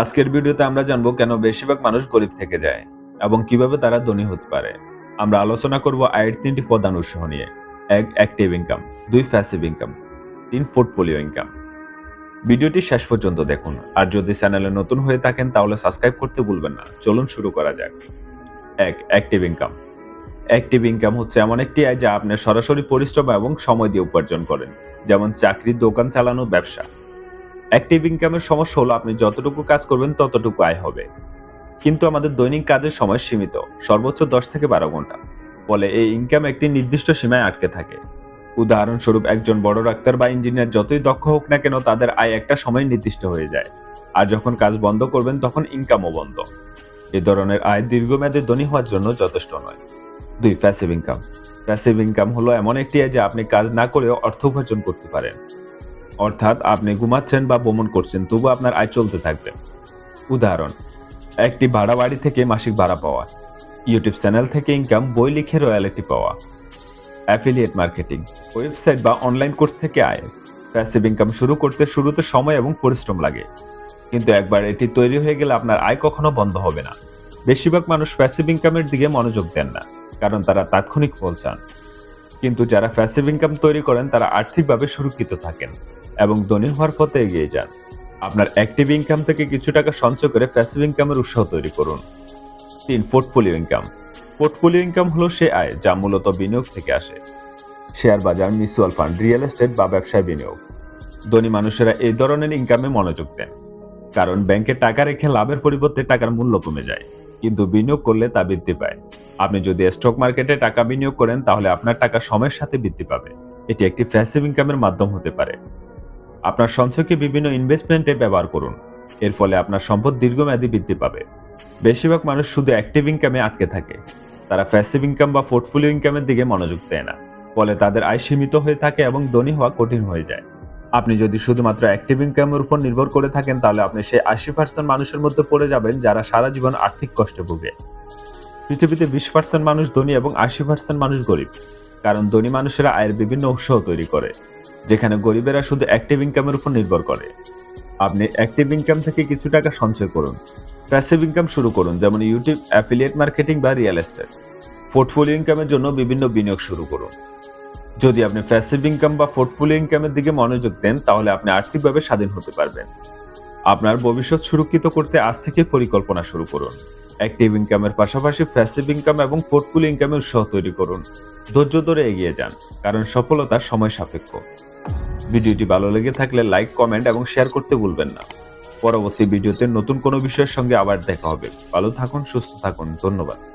আজকের ভিডিওতে আমরা জানব কেন বেশিরভাগ মানুষ গরিব থেকে যায় এবং কীভাবে তারা ধনী হতে পারে। আমরা আলোচনা করব আয়ের তিনটি প্রধান উৎস নিয়ে। এক অ্যাক্টিভ ইনকাম দুই প্যাসিভ ইনকাম তিন পোর্টফোলিও ইনকাম ভিডিওটি শেষ পর্যন্ত দেখুন। আর যদি চ্যানেলে নতুন হয়ে থাকেন তাহলে সাবস্ক্রাইব করতে ভুলবেন না। চলুন শুরু করা যাক। এক অ্যাক্টিভ ইনকাম অ্যাক্টিভ ইনকাম হচ্ছে এমন একটি আয় যা আপনি সরাসরি পরিশ্রম এবং সময় দিয়ে উপার্জন করেন। যেমন চাকরি, দোকান চালানো, ব্যবসা। অ্যাক্টিভ ইনকামের সমস্যা হলো আপনি যতটুকু কাজ করবেন ততটুকু আয় হবে। কিন্তু আমাদের দৈনিক কাজের সময় সীমিত, সর্বোচ্চ দশ থেকে বারো ঘণ্টা। ফলে এই ইনকাম একটি নির্দিষ্ট সীমায় আটকে থাকে। উদাহরণস্বরূপ একজন বড় ডাক্তার বা ইঞ্জিনিয়ার যতই দক্ষ হোক না কেন তাদের আয় একটা সময় নির্দিষ্ট হয়ে যায়। আর যখন কাজ বন্ধ করবেন তখন ইনকামও বন্ধ। এ ধরনের আয় দীর্ঘমেয়াদে ধনী হওয়ার জন্য যথেষ্ট নয়। দুই প্যাসিভ ইনকাম প্যাসিভ ইনকাম হলো এমন একটি আয় যা আপনি কাজ না করেও অর্থ উপার্জন করতে পারেন। অর্থাৎ আপনি ঘুমাচ্ছেন বা ভ্রমণ করছেন, তবু আপনার আয় চলতে থাকবে। উদাহরণ, একটি ভাড়া বাড়ি থেকে মাসিক ভাড়া পাওয়া ইউটিউব চ্যানেল থেকে ইনকাম বই লিখে রয়্যালিটি পাওয়া অ্যাফিলিয়েট মার্কেটিং ওয়েবসাইট বা অনলাইন কোর্স থেকে আয়। প্যাসিভ ইনকাম শুরু করতে শুরুতে সময় এবং পরিশ্রম লাগে। কিন্তু একবার এটি তৈরি হয়ে গেলে আপনার আয় কখনো বন্ধ হবে না। বেশিরভাগ মানুষ প্যাসিভ ইনকামের দিকে মনোযোগ দেন না, কারণ তারা তাৎক্ষণিক ফল চান। কিন্তু যারা প্যাসিভ ইনকাম তৈরি করেন, তারা আর্থিকভাবে সুরক্ষিত থাকেন। এবং ধনী হওয়ার পথে এগিয়ে যান। আপনার অ্যাক্টিভ ইনকাম থেকে কিছু টাকা সঞ্চয় করে প্যাসিভ ইনকামের উৎসাহ তৈরি করুন। তিন পোর্টফোলিও ইনকাম পোর্টফোলিও ইনকাম হলো সে আয় যা মূলত বিনিয়োগ থেকে আসে। শেয়ার বাজার মিউচুয়াল ফান্ড রিয়েল এস্টেট বা ব্যবসায় বিনিয়োগ। ধনী মানুষেরা এই ধরনের ইনকামে মনোযোগ দেন। কারণ ব্যাংকে টাকা রেখে লাভের পরিবর্তে টাকার মূল্য কমে যায়, কিন্তু বিনিয়োগ করলে তা বৃদ্ধি পায়। আপনি যদি স্টক মার্কেটে টাকা বিনিয়োগ করেন, তাহলে আপনার টাকা সময়ের সাথে বৃদ্ধি পাবে। এটি একটি প্যাসিভ ইনকামের মাধ্যম হতে পারে। আপনার সঞ্চয়কে বিভিন্ন ইনভেস্টমেন্টে ব্যবহার করুন। এর ফলে আপনার সম্পদ দীর্ঘমেয়াদী বৃদ্ধি পাবে। বেশিরভাগ মানুষ শুধু অ্যাক্টিভ ইনকামে আটকে থাকে। তারা প্যাসিভ ইনকাম বা পোর্টফোলিও ইনকামের দিকে মনোযোগ দেয় না। ফলে তাদের আয় সীমিত হয়ে থাকে এবং ধনী হওয়া কঠিন হয়ে যায়। আপনি যদি শুধুমাত্র অ্যাক্টিভ ইনকামের উপর নির্ভর করে থাকেন, তাহলে আপনি সেই আশি পার্সেন্ট মানুষের মধ্যে পড়ে যাবেন যারা সারা জীবন আর্থিক কষ্টে ভোগে। পৃথিবীতে বিশ পার্সেন্ট মানুষ ধনী এবং আশি পার্সেন্ট মানুষ গরিব। কারণ ধনী মানুষেরা আয়ের বিভিন্ন উৎস তৈরি করে। যেখানে গরিবেরা শুধু অ্যাক্টিভ ইনকামের উপর নির্ভর করে। আপনি অ্যাক্টিভ ইনকাম থেকে কিছু টাকা সঞ্চয় করুন। প্যাসিভ ইনকাম শুরু করুন, যেমন ইউটিউব অ্যাফিলিয়েট মার্কেটিং বা রিয়েল এস্টেট পোর্টফোলিও ইনকামের জন্য বিভিন্ন বিনিয়োগ শুরু করুন। যদি আপনি প্যাসিভ ইনকাম বা পোর্টফোলিও ইনকামের দিকে মনোযোগ দেন, তাহলে আপনি আর্থিকভাবে স্বাধীন হতে পারবেন। আপনার ভবিষ্যৎ সুরক্ষিত করতে আজ থেকে পরিকল্পনা শুরু করুন। অ্যাক্টিভ ইনকামের পাশাপাশি প্যাসিভ ইনকাম এবং পোর্টফোলিও ইনকামের উৎসাহ তৈরি করুন। ধৈর্য ধরে এগিয়ে যান, কারণ সফলতা সময় সাপেক্ষ। ভিডিওটি ভালো লেগে থাকলে লাইক, কমেন্ট এবং শেয়ার করতে ভুলবেন না। পরবর্তী ভিডিওতে নতুন কোনো বিষয়ের সঙ্গে আবার দেখা হবে। ভালো থাকুন, সুস্থ থাকুন। ধন্যবাদ।